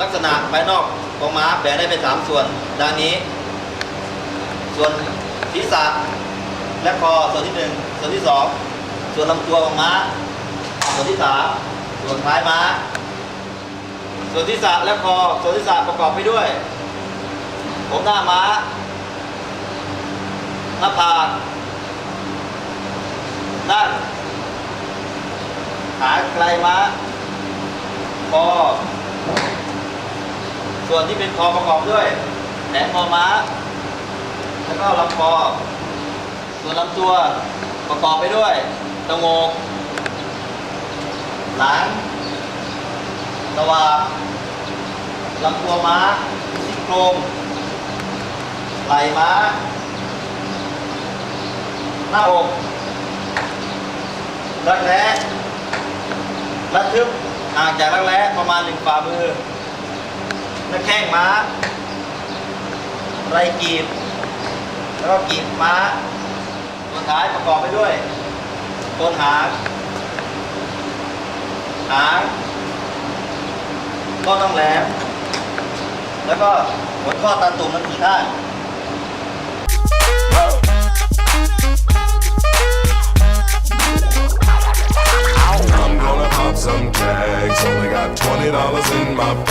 ลักษณะภายนอกของม้าแบ่งได้เป็นสามส่วน ดังนี้ ส่วนศีรษะและคอส่วนที่หนึ่งส่วนที่สองส่วนลำตัวของม้า ส่วนที่สามส่วนท้ายม้า ส่วนที่สะและคอส่วนที่สะประกอบไปด้วย ผมหน้าม้าหน้าผาก ด้านขาไกลม้าคอส่วนที่เป็นคอประกอบด้วยแขนคอม้า แล้วก็ลำคอ ส่วนลำตัวประกอบไปด้วยตะโงกหลังสวาลำตัวม้าซี่โครงไหล่ม้า หน้าอก รักแร้ระทึบห่างจากรักแร้ประมาณหนึ่งฝ่ามือน้าแข้งม้าไรกีบ แล้วก็กีบม้าส่วนท้ายประกอบไปด้วยต้นหางหางก็ต้องแหลม แล้วก็หัวข้อตันตุ่มทั้งสี่ข้าง bags. Only got twenty dollars in my pocket.